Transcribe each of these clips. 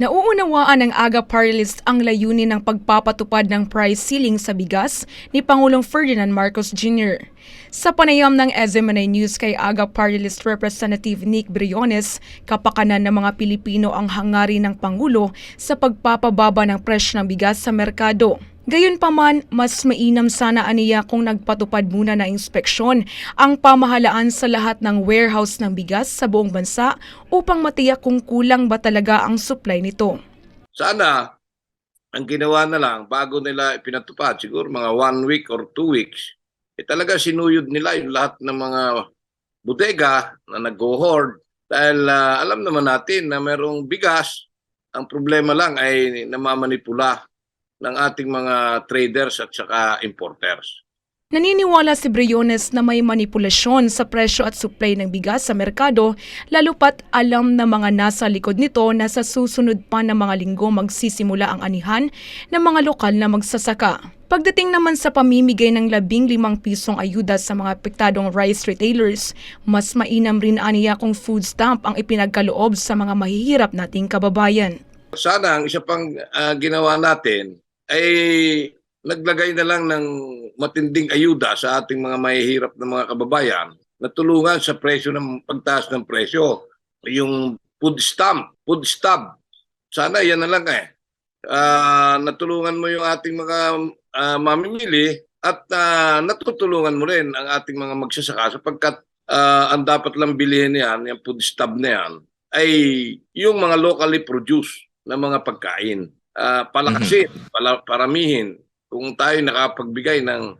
Nauunawaan ng AGA party list ang layunin ng pagpapatupad ng price ceiling sa bigas ni Pangulong Ferdinand Marcos Jr. Sa panayam ng SMNA News kay AGA party list Representative Nick Briones, kapakanan ng mga Pilipino ang hangarin ng Pangulo sa pagpapababa ng presyo ng bigas sa merkado. Gayunpaman, mas mainam sana aniya kung nagpatupad muna ng inspeksyon ang pamahalaan sa lahat ng warehouse ng bigas sa buong bansa upang matiyak kung kulang ba talaga ang supply nito. Sana, ang ginawa na lang, bago nila ipinatupad, siguro mga one week or two weeks, eh talaga sinuyod nila yung lahat ng mga bodega na nag-hoard. Dahil ah, alam naman natin na merong bigas, ang problema lang ay namamanipula ng ating mga traders at saka importers. Naniniwala si Briones na may manipulasyon sa presyo at supply ng bigas sa merkado, lalo pat alam ng mga nasa likod nito na sa susunod pa na mga linggo magsisimula ang anihan ng mga lokal na magsasaka. Pagdating naman sa pamimigay ng labing limang pisong ayuda sa mga apektadong rice retailers, mas mainam rin aniya kung food stamp ang ipinagkaloob sa mga mahihirap nating kababayan. Sana ang isa pang ah, ginawa natin ay naglagay na lang ng matinding ayuda sa ating mga mahihirap na mga kababayan na tulungan sa presyo ng pagtaas ng presyo. Yung food stamp, food stamp. Sana yan na lang eh. Ah, natulungan mo yung ating mga ah, mamimili at ah, natutulungan mo rin ang ating mga magsasaka sapagkat ah, ang dapat lang bilhin yan, yung food stamp na yan, ay yung mga locally produced na mga pagkain. Ah, palakasin, pala, paramihin. Kung tayo nakapagbigay ng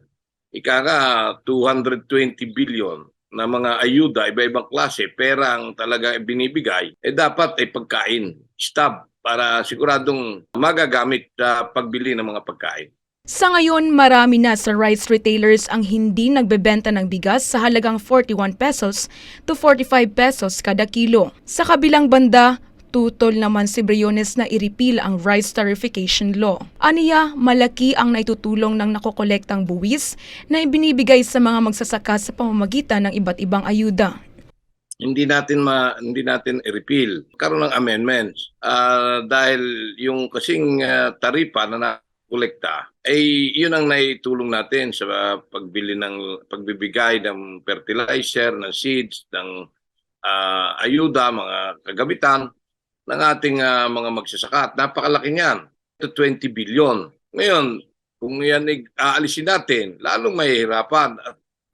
ika nga 220 billion na mga ayuda, iba-ibang klase, pera ang talaga binibigay, eh dapat ay pagkain, stab, para siguradong magagamit sa pagbili ng mga pagkain. Sa ngayon, marami na sa rice retailers ang hindi nagbebenta ng bigas sa halagang 41 pesos to 45 pesos kada kilo. Sa kabilang banda, tutol naman si Briones na i-repeal ang rice tarification law. Aniya, malaki ang naitutulong ng nakokolektang buwis na ibinibigay sa mga magsasaka sa pamamagitan ng iba't ibang ayuda. hindi natin ma hindi natin i-repeal karon ng amendments Ah, dahil yung kasing ah, taripa na nakolekta ay yun ang naitulong natin sa pagbili ng pagbibigay ng fertilizer, ng seeds, ng ah, ayuda, mga kagamitan ng ating ah, mga magsasaka. At Napakalaki niyan. Ito 20 billion. Ngayon, kung yan aalisin natin, lalong mahihirapan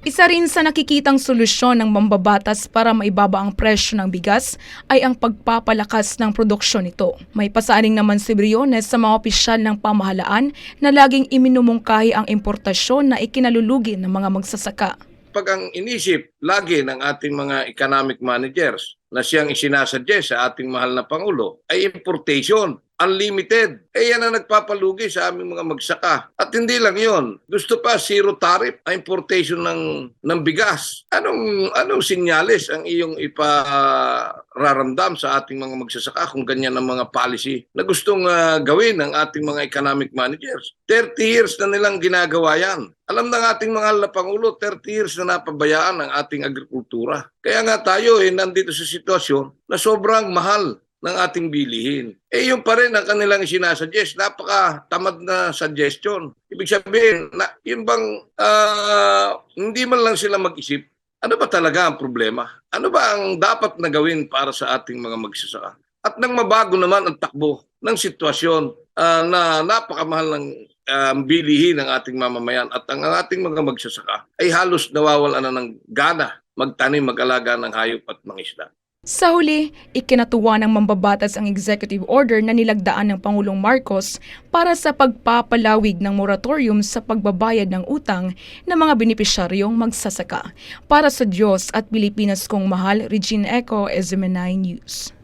Isa rin sa nakikitang solusyon ng mambabatas para maibaba ang presyo ng bigas ay ang pagpapalakas ng produksyon nito. May pasaaning naman si Briones sa mga opisyal ng pamahalaan na laging iminumungkahi ang importasyon na ikinalulugi ng mga magsasaka. Pag ang inisip lagi ng ating mga economic managers na siyang isinasuggest sa ating mahal na Pangulo ay importation, unlimited. Eh yan ang nagpapalugi sa aming mga magsaka. At hindi lang yon gusto pa zero tariff ang importation ng, ng bigas. Anong, anong sinyalis ang iyong ipararamdam sa ating mga magsasaka kung ganyan ang mga policy na gustong ah, gawin ng ating mga economic managers? 30 years na nilang ginagawa yan. Alam ng ating mahal na Pangulo, 30 years na napabayaan ang ating agrikultura. Kaya nga tayo eh, nandito sa sitwasyon na sobrang mahal ng ating bilihin. Eh yung pa rin ang kanilang sinasuggest, napaka tamad na suggestion. Ibig sabihin, na, yun bang ah, hindi man lang sila mag-isip, ano ba talaga ang problema? Ano ba ang dapat na gawin para sa ating mga magsasaka? At nang mabago naman ang takbo ng sitwasyon ah, na napakamahal ng ah, bilihin ng ating mamamayan at ang ating mga magsasaka ay halos nawawalan na ng gana magtanim, mag-alaga ng hayop at mangisda. Sa huli, ikinatuwa ng mambabatas ang executive order na nilagdaan ng Pangulong Marcos para sa pagpapalawig ng moratorium sa pagbabayad ng utang ng mga benepisyaryong magsasaka. Para sa Diyos at Pilipinas kong mahal, Regine Eco, SMNI News.